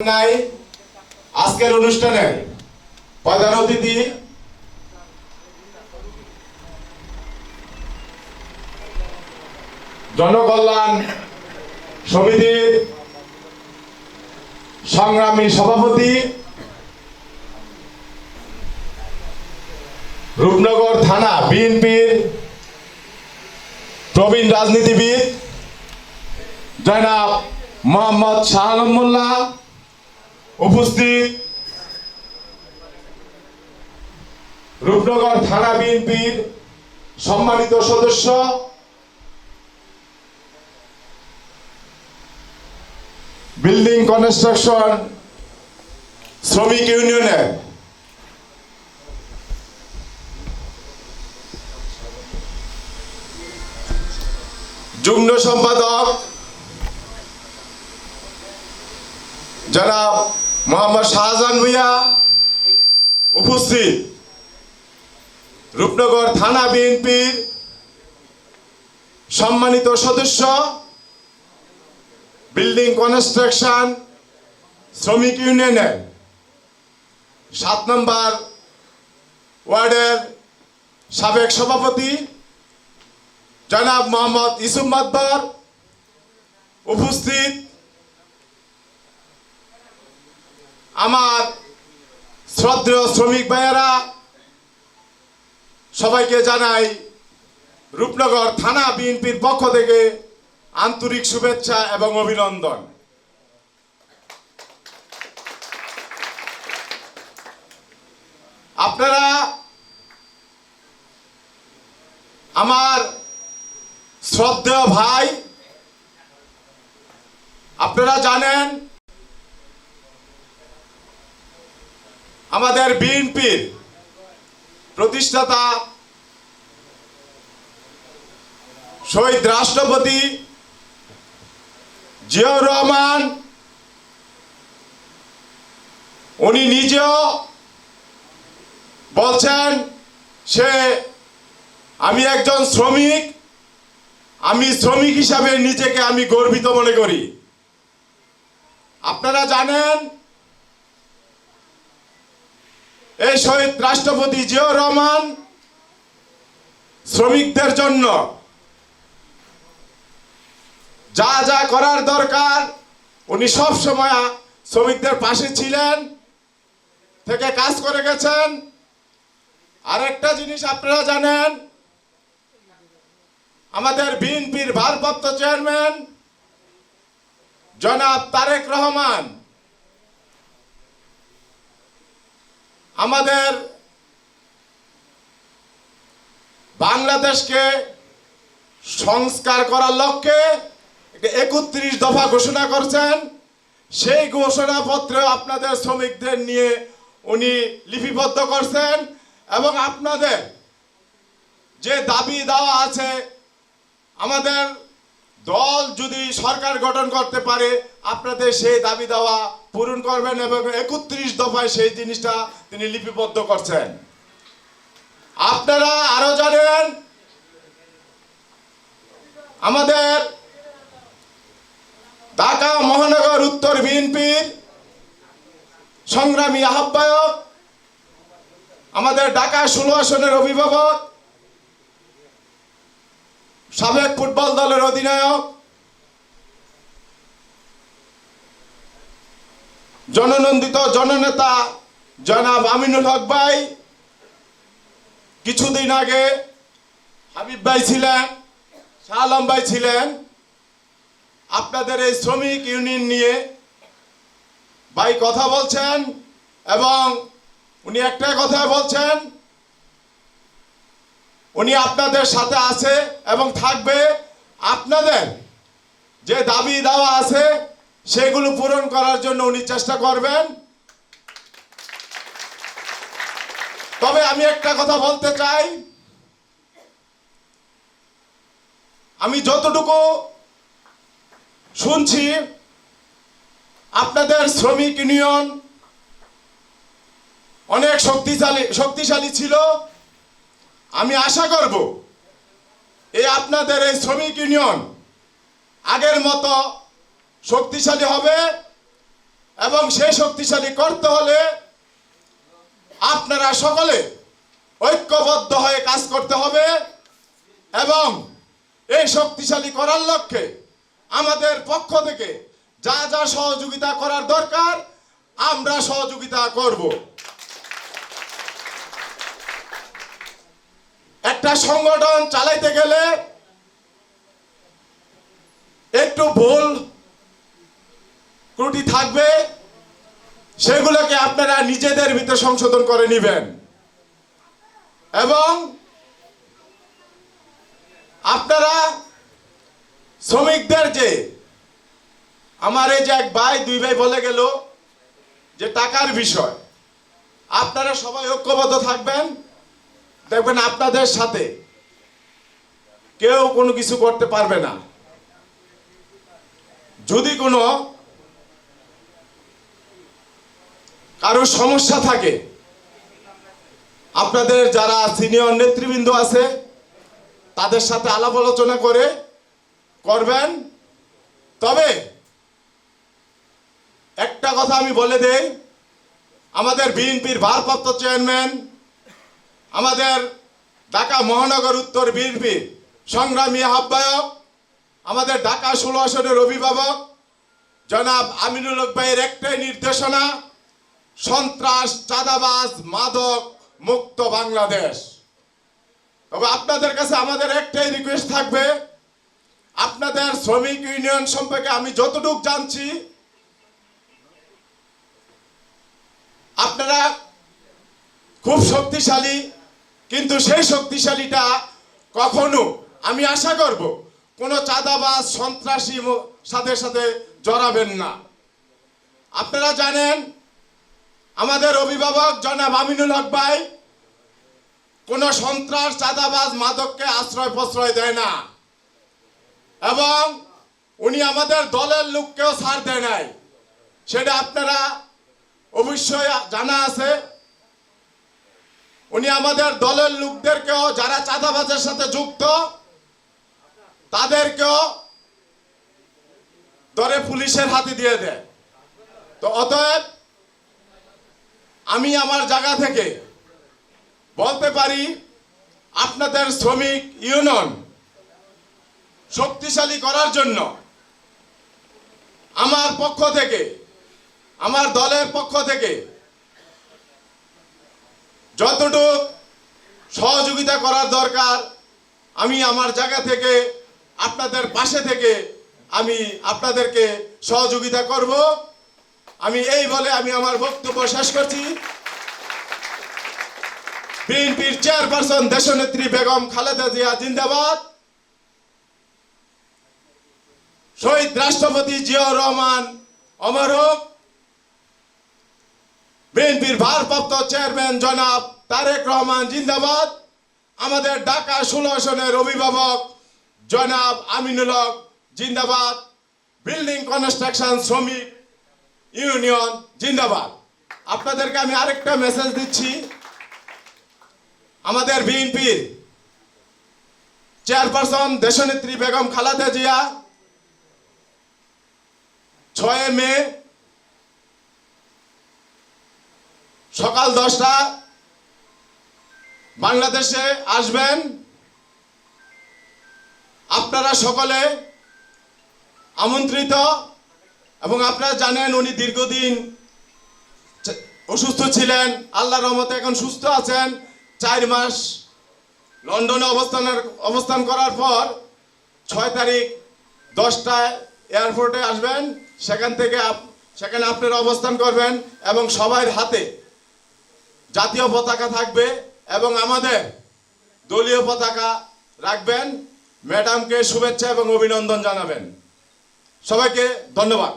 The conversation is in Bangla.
নাই, আজকের অনুষ্ঠানে প্রধান অতিথি জনকল্যাণ সমিতির সংগ্রামী সভাপতি রূপনগর থানা বিএনপির প্রবীণ রাজনীতিবিদ জনাব মোহাম্মদ শাহ মোল্লা উপস্থিত রূপনগর থানা বিএনপির সম্মানিত সদস্য বিল্ডিং কনস্ট্রাকশন শ্রমিক ইউনিয়নের যুগ্ম সম্পাদক জনাব মোহাম্মদ শাহজাহান ভুইয়া উপস্থিত। রূপনগর থানা বিএনপির সম্মানিত সদস্য, বিল্ডিং কনস্ট্রাকশন শ্রমিক ইউনিয়নের সাত নম্বর ওয়ার্ডের সাবেক সভাপতি জনাব মোহাম্মদ ইসুম মাদবর উপস্থিত। আমার শ্রদ্ধেয় শ্রমিক ভাইয়েরা, সবাইকে জানাই রূপনগর থানা বিএনপির পক্ষ থেকে আন্তরিক শুভেচ্ছা এবং অভিনন্দন। আপনারা আমার শ্রদ্ধেয় ভাই, আপনারা জানেন আমাদের বিএনপির প্রতিষ্ঠাতা শহীদ রাষ্ট্রপতি জিয়াউর রহমান, উনি নিজেও বলছেন, সে আমি একজন শ্রমিক, আমি শ্রমিক হিসাবে নিজেকে আমি গর্বিত মনে করি। আপনারা জানেন এই শহীদ রাষ্ট্রপতি জিয়াউর রহমান শ্রমিকদের জন্য যা যা করার দরকার, উনি সব সময় শ্রমিকদের পাশে ছিলেন, থেকে কাজ করে গেছেন। আরেকটা জিনিস আপনারা জানেন, আমাদের বিএনপির ভারপ্রাপ্ত চেয়ারম্যান জনাব তারেক রহমান আমাদের বাংলাদেশকে সংস্কার করার লক্ষ্যে একত্রিশ দফা ঘোষণা করছেন। সেই ঘোষণাপত্রে আপনাদের শ্রমিকদের নিয়ে উনি লিপিবদ্ধ করছেন এবং আপনাদের যে দাবি দেওয়া আছে, আমাদের দল যদি সরকার গঠন করতে পারে, আপনাদের সেই দাবি দেওয়া পূরণ করবেন এবং একত্রিশ দফায় সেই জিনিসটা তিনি লিপিবদ্ধ করছেন। আপনারা আরও জানেন, আমাদের ঢাকা মহানগর উত্তর বিএনপির সংগ্রামী আহ্বায়ক, আমাদের ঢাকা ষোলো আসনের অভিভাবক সাবেক ফুটবল দলের অধিনায়ক, জননন্দিত জননেতা জনাব আমিনুল হক ভাই, কিছুদিন আগে হাবিব ভাই ছিলেন শাহ আলম ভাই ছিলেন। আপনাদের এই শ্রমিক ইউনিয়ন নিয়ে ভাই কথা বলছেন এবং উনি একটা কথা বলছেন উনি আপনাদের সাথে আছে এবং থাকবে। আপনাদের যে দাবি দাওয়া আছে, সেগুলো পূরণ করার জন্য উনি চেষ্টা করবেন। তবে আমি একটা কথা বলতে চাই। আমি যতটুকু শুনছি, আপনাদের শ্রমিক ইউনিয়ন অনেক শক্তিশালী শক্তিশালী ছিল। আমি আশা করব এই আপনাদের এই শ্রমিক ইউনিয়ন আগের মতো শক্তিশালী হবে এবং সেই শক্তিশালী করতে হলে আপনারা সকলে ঐক্যবদ্ধ হয়ে কাজ করতে হবে এবং এই শক্তিশালী করার লক্ষ্যে আমাদের পক্ষ থেকে যা যা সহযোগিতা করার দরকার, আমরা সহযোগিতা করব। একটা সংগঠন চালাইতে গেলে একটু ভুল ত্রুটি থাকবে, সেগুলোকে আপনারা নিজেদের ভিতরে সংশোধন করে নেবেন। এবং আপনারা শ্রমিকদের যে, আমার এই যে এক ভাই, দুই ভাই বলে গেল যে টাকার বিষয়, আপনারা সবাই ঐক্যবদ্ধ থাকবেন। দেখবেন আপনাদের সাথে কেউ কোনো কিছু করতে পারবে না। যদি কোনো কারও সমস্যা থাকে, আপনাদের যারা সিনিয়র নেতৃবৃন্দ আছে, তাদের সাথে আলাপ আলোচনা করে করবেন। তবে একটা কথা আমি বলে দেই, আমাদের বিএনপির ভারপ্রাপ্ত চেয়ারম্যান আমাদের ঢাকা মহানগর উত্তর বিএনপির সংগ্রামী আহ্বায়ক, আমাদের ঢাকা ষোলো আসনের অভিভাবক, জনাব আমিনুল হক ভাইয়ের একটাই নির্দেশনা, সন্ত্রাস, চাঁদাবাজ, মাদক মুক্ত বাংলাদেশ। তবে আপনাদের কাছে আমাদের একটাই রিকোয়েস্ট থাকবে, আপনাদের শ্রমিক ইউনিয়ন সম্পর্কে আমি যতটুকু জানছি, আপনারা খুব শক্তিশালী কিন্তু সেই শক্তিশালীটা কখনো, আমি আশা করব, কোনো চাঁদাবাজ, সন্ত্রাসী সাথে সাথে জড়াবেন না। আপনারা জানেন, আমাদের অভিভাবক জনাব আমিনুল হক ভাই কোন সন্ত্রাস, চাঁদাবাজ মাদককে আশ্রয় প্রশ্রয় দেয় না। এবং উনি আমাদের দলের লোককেও ছাড় দেয় নাই। সেটা আপনারা অবশ্যই জানা আছে। উনি আমাদের দলের লোকদেরকেও, যারা চাঁদাবাজের সাথে যুক্ত, তাদেরকেও ধরে পুলিশের হাতে দিয়ে দেয়। তো অতএব আমি আমার জায়গা থেকে বলতে পারি, আপনাদের শ্রমিক ইউনিয়ন শক্তিশালী করার জন্য আমার পক্ষ থেকে, আমার দলের পক্ষ থেকে যতটুকু সহযোগিতা করার দরকার, আমি আমার জায়গা থেকে, আপনাদের পাশে থেকে আমি আপনাদেরকে সহযোগিতা করব। আমি এই বলে আমি আমার বক্তব্য শেষ করছি। বিএনপির চেয়ারপারসন দেশনেত্রী বেগম খালেদা জিয়া জিন্দাবাদ। শহীদ রাষ্ট্রপতি জিয়াউর রহমান অমর বিএনপির ভারপ্রাপ্ত চেয়ারম্যান জনাব তারেক রহমান জিন্দাবাদ। আমাদের ঢাকা ষোলো আসনের অভিভাবক জনাব আমিনুল হক জিন্দাবাদ। বিল্ডিং কনস্ট্রাকশন শ্রমিক ইউনিয়ন জিন্দাবাদ। আপনাদেরকে আমি আরেকটা মেসেজ দিচ্ছি। আমাদের বিএনপির চেয়ারপারসন দেশনেত্রী বেগম খালাদা জিয়া, ছয় মে সকাল দশটা, বাংলাদেশে আসবেন। আপনারা সকলে আমন্ত্রিত এবং আপনারা জানেন উনি দীর্ঘদিন অসুস্থ ছিলেন আল্লাহ রহমতে এখন সুস্থ আছেন। চার মাস লন্ডনে অবস্থানের অবস্থান করার পর ছয় তারিখ দশটায় এয়ারপোর্টে আসবেন। সেখান থেকে সেখানে আপনারা অবস্থান করবেন এবং সবার হাতে জাতীয় পতাকা থাকবে এবং আমাদের দলীয় পতাকা রাখবেন। ম্যাডামকে শুভেচ্ছা এবং অভিনন্দন জানাবেন। সবাইকে ধন্যবাদ।